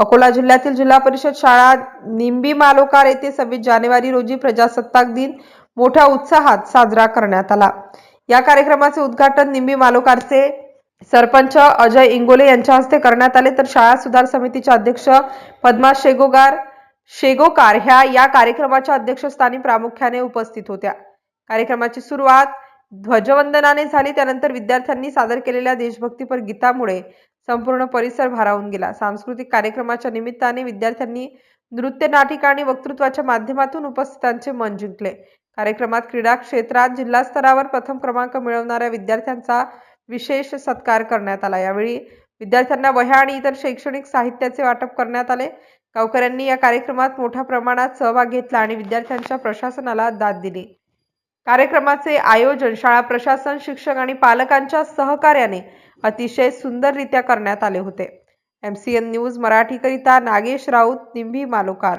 अकोला जिल्ह्यातील जिल्हा परिषद शाळा निंबी मालोकार येथे सव्वीस जानेवारी रोजी प्रजासत्ताक दिन मोठ्या उत्साहात साजरा करण्यात आला. या कार्यक्रमाचे उद्घाटन निंबी मालोकारचे सरपंच अजय इंगोले यांच्या हस्ते करण्यात आले. तर शाळा सुधार समितीच्या अध्यक्ष पद्मा शेगोगार शेगोकार ह्या या कार्यक्रमाच्या अध्यक्षस्थानी प्रामुख्याने उपस्थित होत्या. कार्यक्रमाची सुरुवात ध्वजवंदनाने झाली. त्यानंतर विद्यार्थ्यांनी सादर केलेल्या देशभक्तीपर गीतामुळे संपूर्ण परिसर भारावून गेला. सांस्कृतिक कार्यक्रमाच्या निमित्ताने विद्यार्थ्यांनी नृत्य नाटिका आणि वक्तृत्वाच्या माध्यमातून उपस्थितांचे मन जिंकले. कार्यक्रमात क्रीडा क्षेत्रात जिल्हा स्तरावर प्रथम क्रमांक मिळवणाऱ्या विद्यार्थ्यांचा विशेष सत्कार करण्यात आला. यावेळी विद्यार्थ्यांना वह्या आणि इतर शैक्षणिक साहित्याचे वाटप करण्यात आले. गावकऱ्यांनी या कार्यक्रमात मोठ्या प्रमाणात सहभाग घेतला आणि विद्यार्थ्यांच्या प्रशासनाला दाद दिली. कार्यक्रमाचे आयोजन शाळा प्रशासन शिक्षक आणि पालकांच्या सहकार्याने अतिशय सुंदररित्या करण्यात आले होते. एम सी एन न्यूज मराठीकरिता नागेश राऊत निंभी मालोकार.